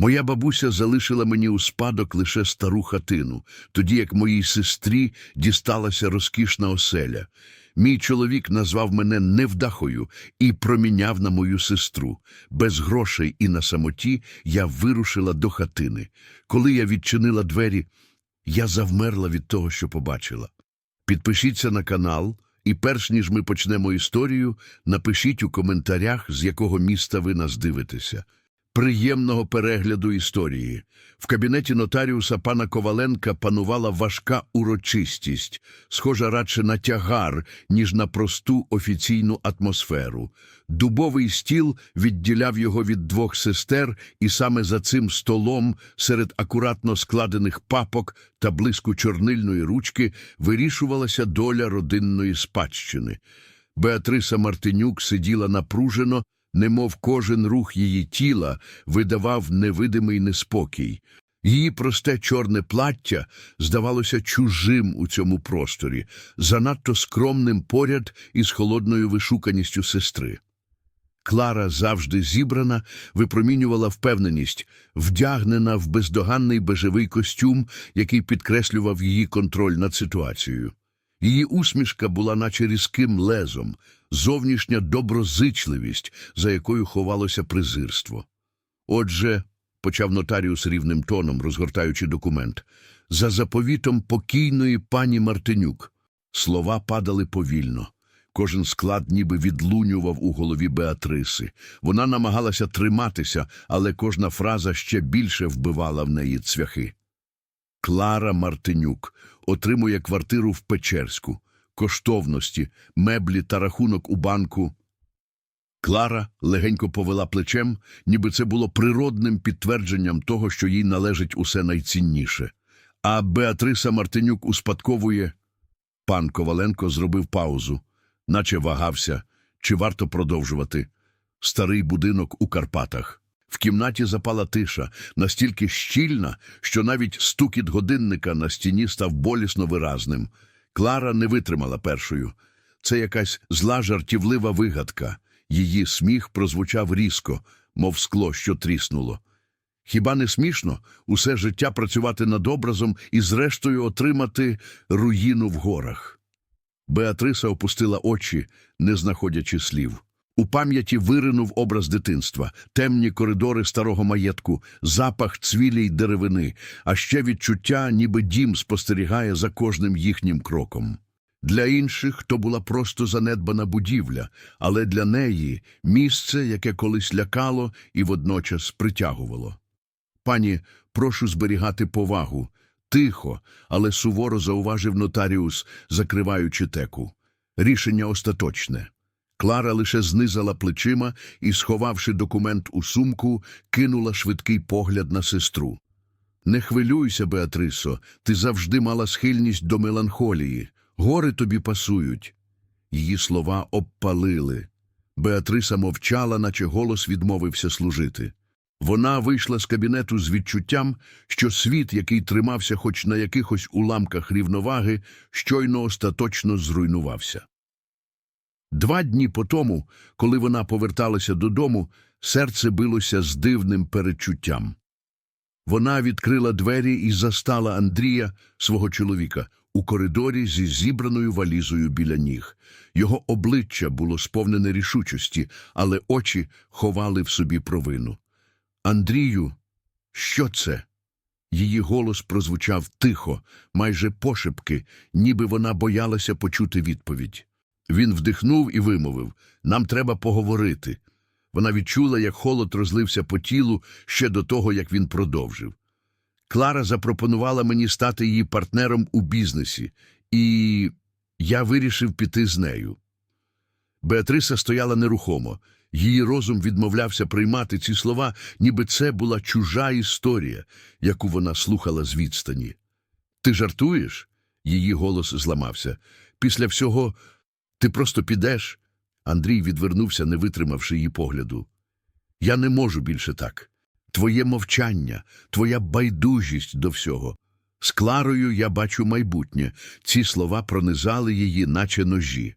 Моя бабуся залишила мені у спадок лише стару хатину, тоді як моїй сестрі дісталася розкішна оселя. Мій чоловік назвав мене невдахою і проміняв на мою сестру. Без грошей і на самоті я вирушила до хатини. Коли я відчинила двері, я завмерла від того, що побачила. Підпишіться на канал, і перш ніж ми почнемо історію, напишіть у коментарях, з якого міста ви нас дивитеся. Приємного перегляду історії. В кабінеті нотаріуса пана Коваленка панувала важка урочистість, схожа радше на тягар, ніж на просту офіційну атмосферу. Дубовий стіл відділяв його від двох сестер, і саме за цим столом, серед акуратно складених папок та блиску чорнильної ручки, вирішувалася доля родинної спадщини. Беатриса Мартинюк сиділа напружено, немов кожен рух її тіла видавав невидимий неспокій. Її просте чорне плаття здавалося чужим у цьому просторі, занадто скромним поряд із холодною вишуканістю сестри. Клара, завжди зібрана, випромінювала впевненість, вдягнена в бездоганний бежевий костюм, який підкреслював її контроль над ситуацією. Її усмішка була наче різким лезом, зовнішня доброзичливість, за якою ховалося презирство. Отже, почав нотаріус рівним тоном, розгортаючи документ, за заповітом покійної пані Мартинюк. Слова падали повільно. Кожен склад ніби відлунював у голові Беатриси. Вона намагалася триматися, але кожна фраза ще більше вбивала в неї цвяхи. Клара Мартинюк отримує квартиру в Печерську, коштовності, меблі та рахунок у банку. Клара легенько повела плечем, ніби це було природним підтвердженням того, що їй належить усе найцінніше. А Беатриса Мартинюк успадковує. Пан Коваленко зробив паузу, наче вагався, чи варто продовжувати. Старий будинок у Карпатах. В кімнаті запала тиша, настільки щільна, що навіть стукіт годинника на стіні став болісно виразним. Клара не витримала першою. Це якась зла жартівлива вигадка. Її сміх прозвучав різко, мов скло, що тріснуло. Хіба не смішно усе життя працювати над образом і зрештою отримати руїну в горах? Беатриса опустила очі, не знаходячи слів. У пам'яті виринув образ дитинства, темні коридори старого маєтку, запах цвілі й деревини, а ще відчуття, ніби дім спостерігає за кожним їхнім кроком. Для інших то була просто занедбана будівля, але для неї місце, яке колись лякало і водночас притягувало. Пані, прошу зберігати повагу. Тихо, але суворо зауважив нотаріус, закриваючи теку. Рішення остаточне. Клара лише знизала плечима і, сховавши документ у сумку, кинула швидкий погляд на сестру. Не хвилюйся, Беатрисо, ти завжди мала схильність до меланхолії. Гори тобі пасують. Її слова обпалили. Беатриса мовчала, наче голос відмовився служити. Вона вийшла з кабінету з відчуттям, що світ, який тримався хоч на якихось уламках рівноваги, щойно остаточно зруйнувався. Два дні по тому, коли вона поверталася додому, серце билося з дивним перечуттям. Вона відкрила двері і застала Андрія, свого чоловіка, у коридорі зі зібраною валізою біля ніг. Його обличчя було сповнене рішучості, але очі ховали в собі провину. Андрію, що це? Її голос прозвучав тихо, майже пошепки, ніби вона боялася почути відповідь. Він вдихнув і вимовив Нам треба поговорити. Вона відчула, як холод розлився по тілу ще до того, як він продовжив. Клара запропонувала мені стати її партнером у бізнесі, і я вирішив піти з нею. Беатриса стояла нерухомо. Її розум відмовлявся приймати ці слова, ніби це була чужа історія, яку вона слухала з відстані. Ти жартуєш? Її голос зламався. Після всього ти просто підеш. Андрій відвернувся, не витримавши її погляду. Я не можу більше так. Твоє мовчання, твоя байдужість до всього. З Кларою я бачу майбутнє. Ці слова пронизали її, наче ножі.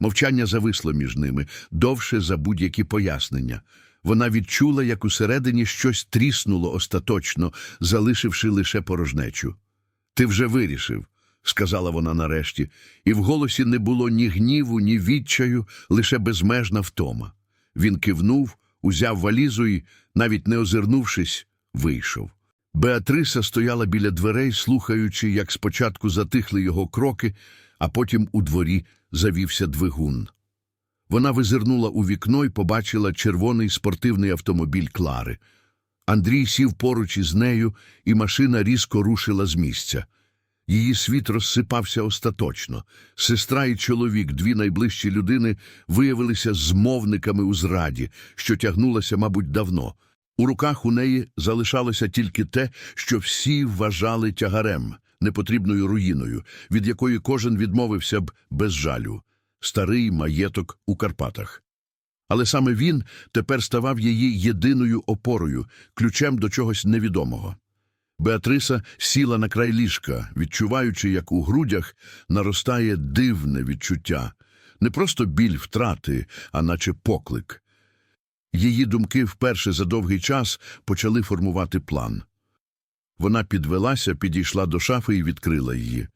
Мовчання зависло між ними, довше за будь-які пояснення. Вона відчула, як усередині щось тріснуло остаточно, залишивши лише порожнечу. Ти вже вирішив, сказала вона нарешті, і в голосі не було ні гніву, ні відчаю, лише безмежна втома. Він кивнув, узяв валізу і, навіть не озирнувшись, вийшов. Беатриса стояла біля дверей, слухаючи, як спочатку затихли його кроки, а потім у дворі завівся двигун. Вона визирнула у вікно і побачила червоний спортивний автомобіль Клари. Андрій сів поруч із нею, і машина різко рушила з місця. Її світ розсипався остаточно. Сестра і чоловік, дві найближчі людини, виявилися змовниками у зраді, що тягнулася, мабуть, давно. У руках у неї залишалося тільки те, що всі вважали тягарем, непотрібною руїною, від якої кожен відмовився б без жалю старий маєток у Карпатах. Але саме він тепер ставав її єдиною опорою, ключем до чогось невідомого. Беатриса сіла на край ліжка, відчуваючи, як у грудях наростає дивне відчуття, не просто біль втрати, а наче поклик. Її думки вперше за довгий час почали формувати план. Вона підвелася, підійшла до шафи і відкрила її.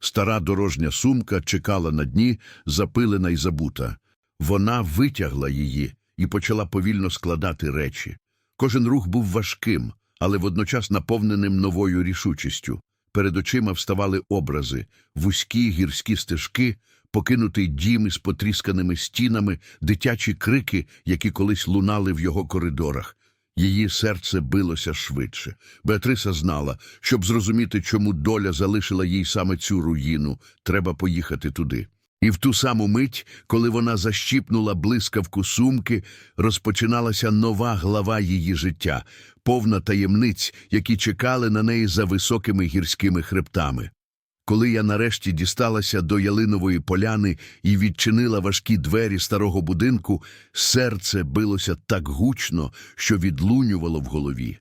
Стара дорожня сумка чекала на дні, запилена й забута. Вона витягла її і почала повільно складати речі. Кожен рух був важким, але водночас наповненим новою рішучістю. Перед очима вставали образи, вузькі гірські стежки, покинутий дім із потрісканими стінами, дитячі крики, які колись лунали в його коридорах. Її серце билося швидше. Беатриса знала, щоб зрозуміти, чому доля залишила їй саме цю руїну, треба поїхати туди. І в ту саму мить, коли вона защіпнула блискавку сумки, розпочиналася нова глава її життя, повна таємниць, які чекали на неї за високими гірськими хребтами. Коли я нарешті дісталася до ялинової поляни і відчинила важкі двері старого будинку, серце билося так гучно, що відлунювало в голові.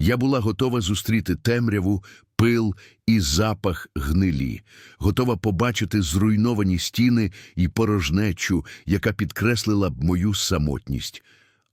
Я була готова зустріти темряву, пил і запах гнилі, готова побачити зруйновані стіни і порожнечу, яка підкреслила б мою самотність.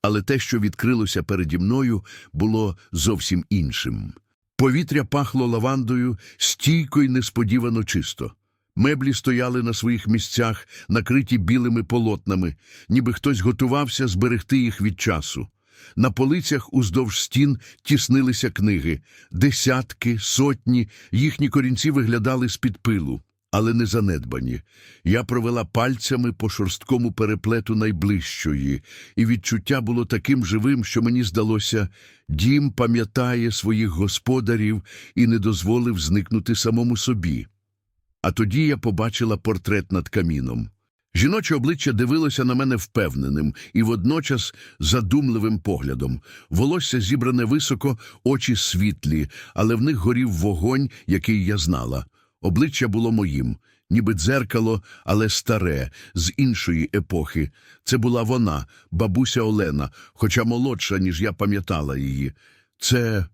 Але те, що відкрилося переді мною, було зовсім іншим. Повітря пахло лавандою, стійко й несподівано чисто. Меблі стояли на своїх місцях, накриті білими полотнами, ніби хтось готувався зберегти їх від часу. На полицях уздовж стін тіснилися книги, десятки, сотні, їхні корінці виглядали з-під пилу, але не занедбані. Я провела пальцями по шорсткому переплету найближчої, і відчуття було таким живим, що мені здалося, дім пам'ятає своїх господарів і не дозволив зникнути самому собі. А тоді я побачила портрет над каміном. Жіноче обличчя дивилося на мене впевненим і водночас задумливим поглядом. Волосся зібране високо, очі світлі, але в них горів вогонь, який я знала. Обличчя було моїм, ніби дзеркало, але старе, з іншої епохи. Це була вона, бабуся Олена, хоча молодша, ніж я пам'ятала її. Це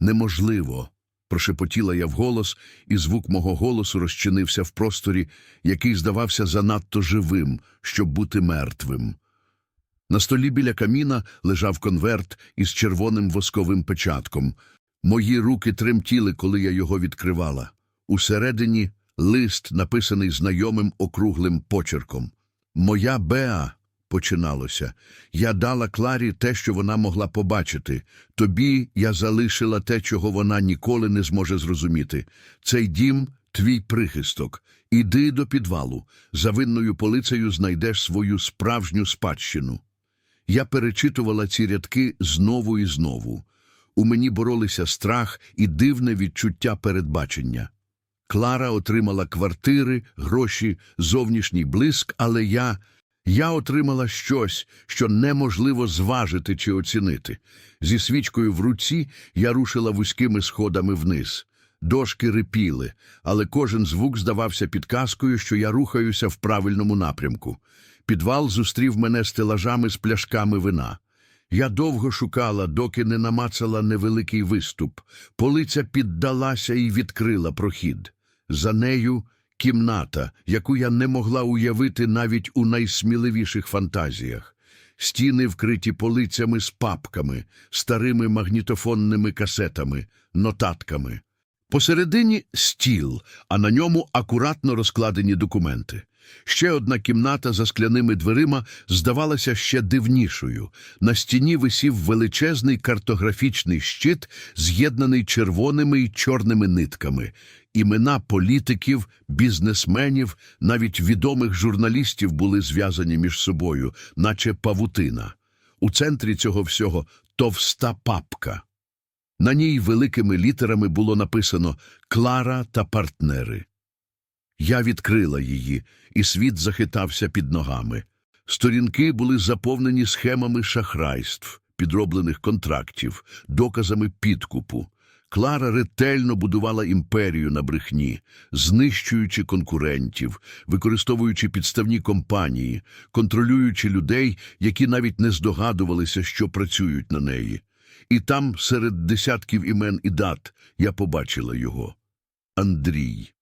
неможливо. Прошепотіла я вголос, і звук мого голосу розчинився в просторі, який здавався занадто живим, щоб бути мертвим. На столі біля каміна лежав конверт із червоним восковим печатком. Мої руки тремтіли, коли я його відкривала. Усередині лист, написаний знайомим округлим почерком. Моя Беа, починалося. Я дала Кларі те, що вона могла побачити. Тобі я залишила те, чого вона ніколи не зможе зрозуміти. Цей дім твій прихисток. Іди до підвалу. За винною полицею знайдеш свою справжню спадщину. Я перечитувала ці рядки знову і знову. У мені боролися страх і дивне відчуття передбачення. Клара отримала квартири, гроші, зовнішній блиск, але я... Я отримала щось, що неможливо зважити чи оцінити. Зі свічкою в руці я рушила вузькими сходами вниз. Дошки рипіли, але кожен звук здавався підказкою, що я рухаюся в правильному напрямку. Підвал зустрів мене стелажами з пляшками вина. Я довго шукала, доки не намацала невеликий виступ. Полиця піддалася і відкрила прохід. За нею кімната, яку я не могла уявити навіть у найсміливіших фантазіях. стіни вкриті полицями з папками, старими магнітофонними касетами, нотатками. Посередині стіл, а на ньому акуратно розкладені документи. Ще одна кімната за скляними дверима здавалася ще дивнішою. На стіні висів величезний картографічний щит, з'єднаний червоними й чорними нитками. Імена політиків, бізнесменів, навіть відомих журналістів були зв'язані між собою, наче павутина. У центрі цього всього товста папка. На ній великими літерами було написано Клара та партнери. Я відкрила її, і світ захитався під ногами. Сторінки були заповнені схемами шахрайств, підроблених контрактів, доказами підкупу. Клара ретельно будувала імперію на брехні, знищуючи конкурентів, використовуючи підставні компанії, контролюючи людей, які навіть не здогадувалися, що працюють на неї. І там, серед десятків імен і дат, я побачила його. Андрій.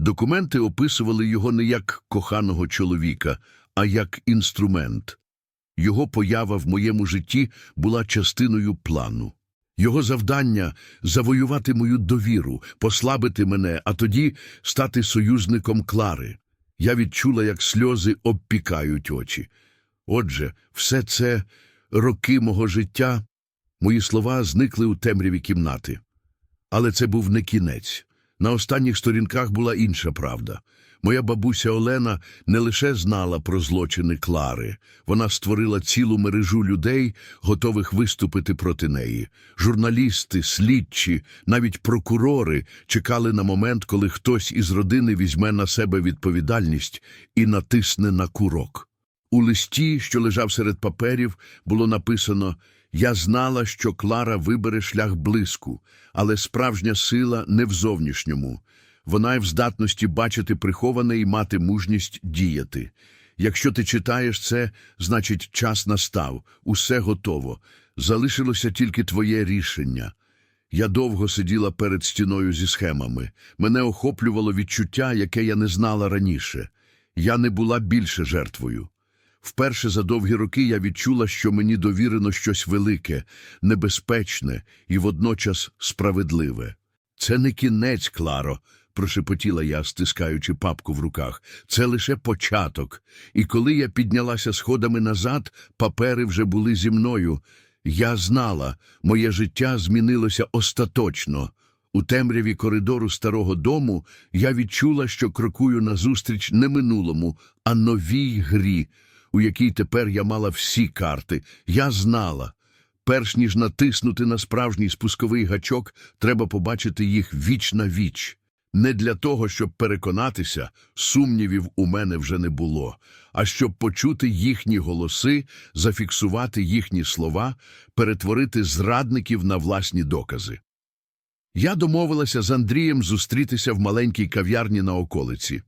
Документи описували його не як коханого чоловіка, а як інструмент. Його поява в моєму житті була частиною плану. Його завдання – завоювати мою довіру, послабити мене, а тоді стати союзником Клари. Я відчула, як сльози обпікають очі. Отже, все це – роки мого життя, мої слова зникли у темряві кімнати. Але це був не кінець. На останніх сторінках була інша правда. Моя бабуся Олена не лише знала про злочини Клари, вона створила цілу мережу людей, готових виступити проти неї. Журналісти, слідчі, навіть прокурори чекали на момент, коли хтось із родини візьме на себе відповідальність і натисне на курок. У листі, що лежав серед паперів, було написано «Я знала, що Клара вибере шлях блиску, але справжня сила не в зовнішньому. Вона й в здатності бачити приховане і мати мужність діяти. Якщо ти читаєш це, значить час настав, усе готово. Залишилося тільки твоє рішення. Я довго сиділа перед стіною зі схемами. Мене охоплювало відчуття, яке я не знала раніше. Я не була більше жертвою. Вперше за довгі роки я відчула, що мені довірено щось велике, небезпечне і водночас справедливе. Це не кінець, Кларо, прошепотіла я, стискаючи папку в руках. Це лише початок. І коли я піднялася сходами назад, папери вже були зі мною. Я знала, моє життя змінилося остаточно. У темряві коридору старого дому я відчула, що крокую назустріч не минулому, а новій грі, у якій тепер я мала всі карти. Я знала. Перш ніж натиснути на справжній спусковий гачок, треба побачити їх віч на віч. Не для того, щоб переконатися, сумнівів у мене вже не було, а щоб почути їхні голоси, зафіксувати їхні слова, перетворити зрадників на власні докази. Я домовилася з Андрієм зустрітися в маленькій кав'ярні на околиці.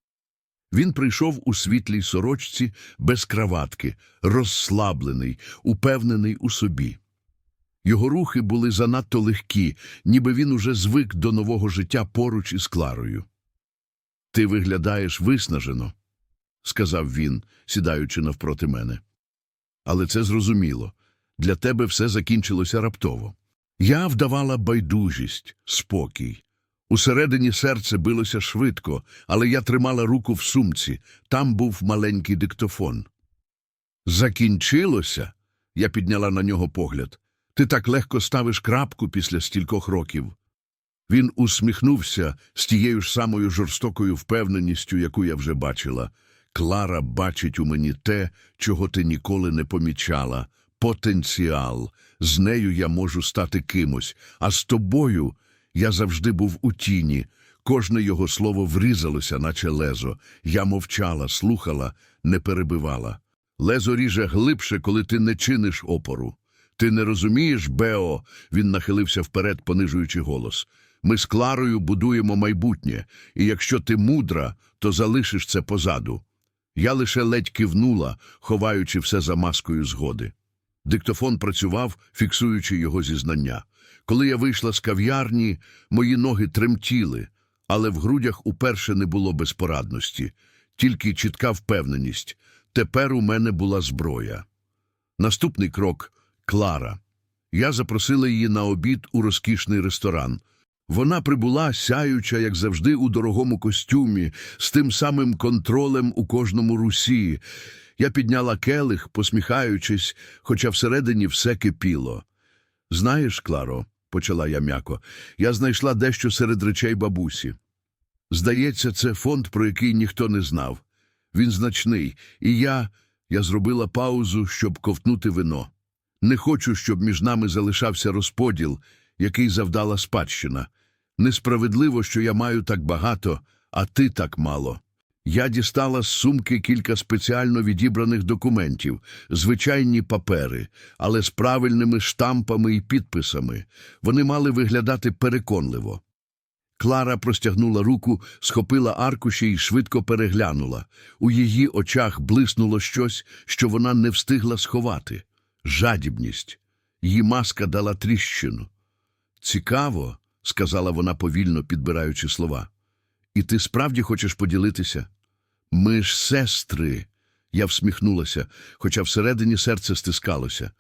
Він прийшов у світлій сорочці без краватки, розслаблений, упевнений у собі. Його рухи були занадто легкі, ніби він уже звик до нового життя поруч із Кларою. Ти виглядаєш виснажено, сказав він, сідаючи навпроти мене. Але це зрозуміло. Для тебе все закінчилося раптово. Я вдавала байдужість, спокій. Усередині серце билося швидко, але я тримала руку в сумці. Там був маленький диктофон. Закінчилося? Я підняла на нього погляд. Ти так легко ставиш крапку після стількох років. Він усміхнувся з тією ж самою жорстокою впевненістю, яку я вже бачила. Клара бачить у мені те, чого ти ніколи не помічала потенціал. З нею я можу стати кимось, а з тобою я завжди був у тіні. Кожне його слово врізалося, наче лезо. Я мовчала, слухала, не перебивала. Лезо ріже глибше, коли ти не чиниш опору. Ти не розумієш, Бео, він нахилився вперед, понижуючи голос. Ми з Кларою будуємо майбутнє, і якщо ти мудра, то залишиш це позаду. Я лише ледь кивнула, ховаючи все за маскою згоди. Диктофон працював, фіксуючи його зізнання. Коли я вийшла з кав'ярні, мої ноги тремтіли, але в грудях уперше не було безпорадності, тільки чітка впевненість. Тепер у мене була зброя. Наступний крок Клара. Я запросила її на обід у розкішний ресторан. Вона прибула, сяюча, як завжди, у дорогому костюмі, з тим самим контролем у кожному русі. Я підняла келих, посміхаючись, хоча всередині все кипіло. Знаєш, Кларо, почала я м'яко, я знайшла дещо серед речей бабусі. Здається, це фонд, про який ніхто не знав. Він значний, і я, я зробила паузу, щоб ковтнути вино. Не хочу, щоб між нами залишався розподіл, який завдала спадщина. Несправедливо, що я маю так багато, а ти так мало. Я дістала з сумки кілька спеціально відібраних документів, звичайні папери, але з правильними штампами і підписами. Вони мали виглядати переконливо. Клара простягнула руку, схопила аркуші і швидко переглянула. У її очах блиснуло щось, що вона не встигла сховати жадібність. Її маска дала тріщину. Цікаво, сказала вона повільно, підбираючи слова. І ти справді хочеш поділитися? Ми ж сестри. Я всміхнулася, хоча всередині серце стискалося.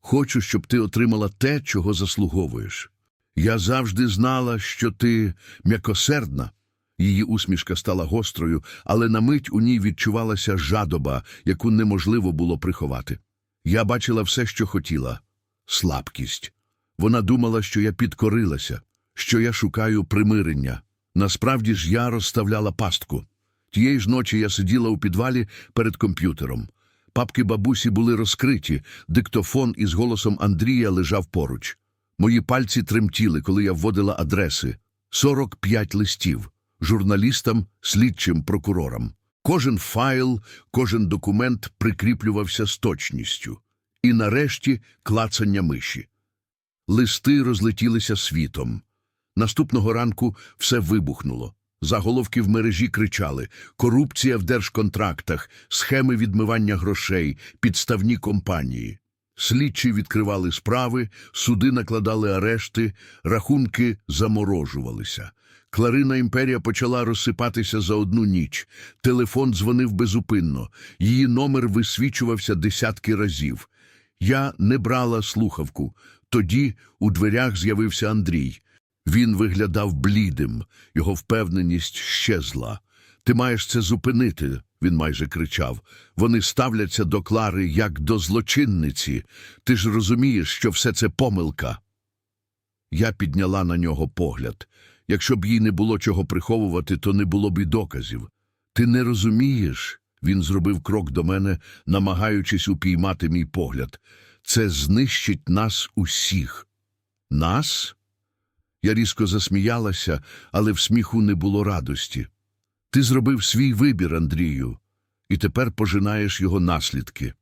Хочу, щоб ти отримала те, чого заслуговуєш. Я завжди знала, що ти м'якосердна. Її усмішка стала гострою, але на мить у ній відчувалася жадоба, яку неможливо було приховати. Я бачила все, що хотіла слабкість. Вона думала, що я підкорилася, що я шукаю примирення. Насправді ж я розставляла пастку. Тієї ж ночі я сиділа у підвалі перед комп'ютером. Папки бабусі були розкриті, диктофон із голосом Андрія лежав поруч. Мої пальці тремтіли, коли я вводила адреси. 45 листів журналістам, слідчим прокурорам. Кожен файл, кожен документ прикріплювався з точністю. І нарешті клацання миші. Листи розлетілися світом. Наступного ранку все вибухнуло. Заголовки в мережі кричали «Корупція в держконтрактах, схеми відмивання грошей, підставні компанії». Слідчі відкривали справи, суди накладали арешти, рахунки заморожувалися. Кларина імперія почала розсипатися за одну ніч. Телефон дзвонив безупинно. Її номер висвічувався десятки разів. Я не брала слухавку. Тоді у дверях з'явився Андрій. Він виглядав блідим, його впевненість щезла. Ти маєш це зупинити, він майже кричав. Вони ставляться до Клари як до злочинниці. Ти ж розумієш, що все це помилка. Я підняла на нього погляд. Якщо б їй не було чого приховувати, то не було б і доказів. Ти не розумієш, він зробив крок до мене, намагаючись упіймати мій погляд. Це знищить нас усіх. Нас? Я різко засміялася, але в сміху не було радості. Ти зробив свій вибір, Андрію, і тепер пожинаєш його наслідки.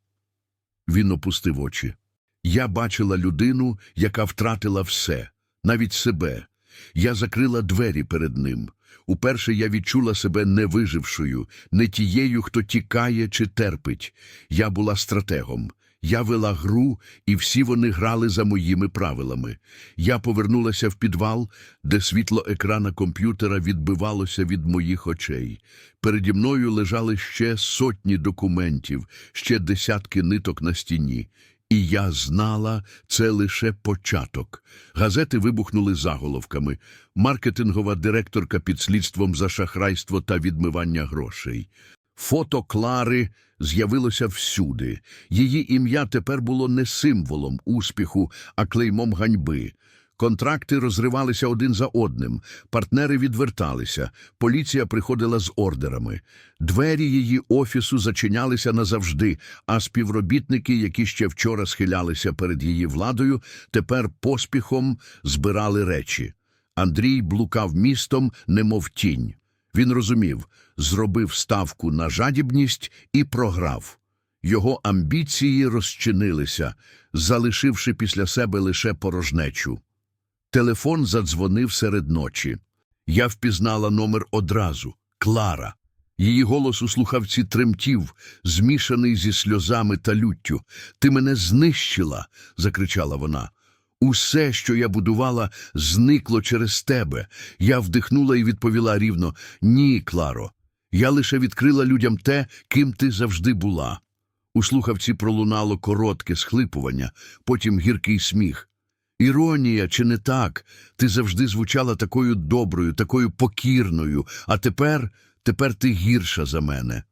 Він опустив очі. Я бачила людину, яка втратила все, навіть себе. Я закрила двері перед ним. Уперше я відчула себе невижившою, не тією, хто тікає чи терпить. Я була стратегом. Я вела гру, і всі вони грали за моїми правилами. Я повернулася в підвал, де світло екрана комп'ютера відбивалося від моїх очей. Переді мною лежали ще сотні документів, ще десятки ниток на стіні. І я знала, це лише початок. Газети вибухнули заголовками. Маркетингова директорка під слідством за шахрайство та відмивання грошей. Фото Клари з'явилося всюди. Її ім'я тепер було не символом успіху, а клеймом ганьби. Контракти розривалися один за одним, партнери відверталися, поліція приходила з ордерами. Двері її офісу зачинялися назавжди, а співробітники, які ще вчора схилялися перед її владою, тепер поспіхом збирали речі. Андрій блукав містом, немов тінь. Він розумів, зробив ставку на жадібність і програв. Його амбіції розчинилися, залишивши після себе лише порожнечу. Телефон задзвонив серед ночі. Я впізнала номер одразу Клара. Її голос у слухавці тремтів, змішаний зі сльозами та люттю. Ти мене знищила, закричала вона. Усе, що я будувала, зникло через тебе. Я вдихнула і відповіла рівно Ні, Кларо. Я лише відкрила людям те, ким ти завжди була. У слухавці пролунало коротке схлипування, потім гіркий сміх. Іронія, чи не так? Ти завжди звучала такою доброю, такою покірною, а тепер, тепер ти гірша за мене.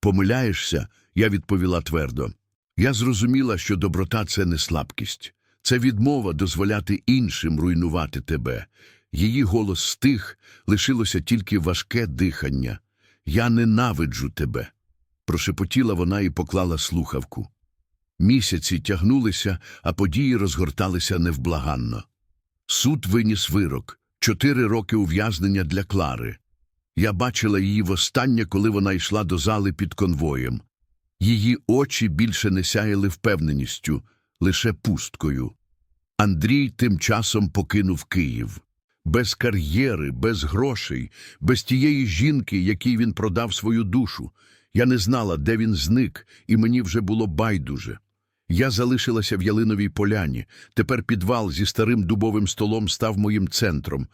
Помиляєшся? Я відповіла твердо. Я зрозуміла, що доброта це не слабкість, це відмова дозволяти іншим руйнувати тебе. Її голос стих, лишилося тільки важке дихання. Я ненавиджу тебе. Прошепотіла вона і поклала слухавку. Місяці тягнулися, а події розгорталися невблаганно. Суд виніс вирок чотири роки ув'язнення для Клари. Я бачила її востаннє, коли вона йшла до зали під конвоєм. Її очі більше не сяяли впевненістю, лише пусткою. Андрій тим часом покинув Київ. Без кар'єри, без грошей, без тієї жінки, якій він продав свою душу. Я не знала, де він зник, і мені вже було байдуже. Я залишилася в Ялиновій поляні. Тепер підвал зі старим дубовим столом став моїм центром.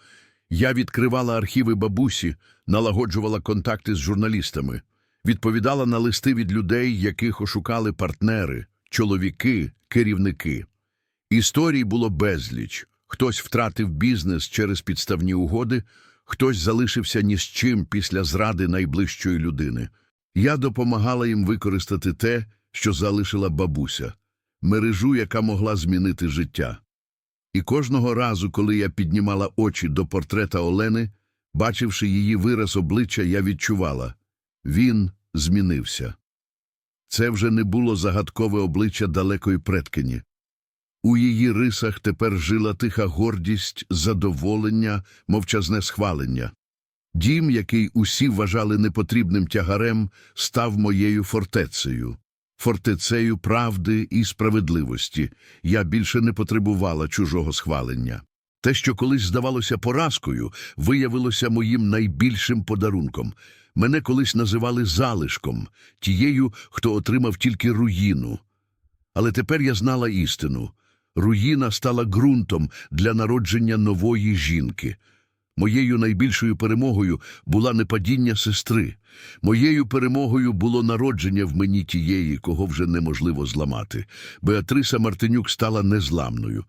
Я відкривала архіви бабусі, налагоджувала контакти з журналістами, відповідала на листи від людей, яких ошукали партнери, чоловіки, керівники. Історій було безліч. Хтось втратив бізнес через підставні угоди, хтось залишився ні з чим після зради найближчої людини. Я допомагала їм використати те, що залишила бабуся, мережу, яка могла змінити життя. І кожного разу, коли я піднімала очі до портрета Олени, бачивши її вираз обличчя, я відчувала – він змінився. Це вже не було загадкове обличчя далекої предкині. У її рисах тепер жила тиха гордість, задоволення, мовчазне схвалення. Дім, який усі вважали непотрібним тягарем, став моєю фортецею. Фортецею правди і справедливості. Я більше не потребувала чужого схвалення. Те, що колись здавалося поразкою, виявилося моїм найбільшим подарунком. Мене колись називали залишком, тією, хто отримав тільки руїну. Але тепер я знала істину. Руїна стала ґрунтом для народження нової жінки. Моєю найбільшою перемогою була не падіння сестри. Моєю перемогою було народження в мені тієї, кого вже неможливо зламати. Беатриса Мартинюк стала незламною.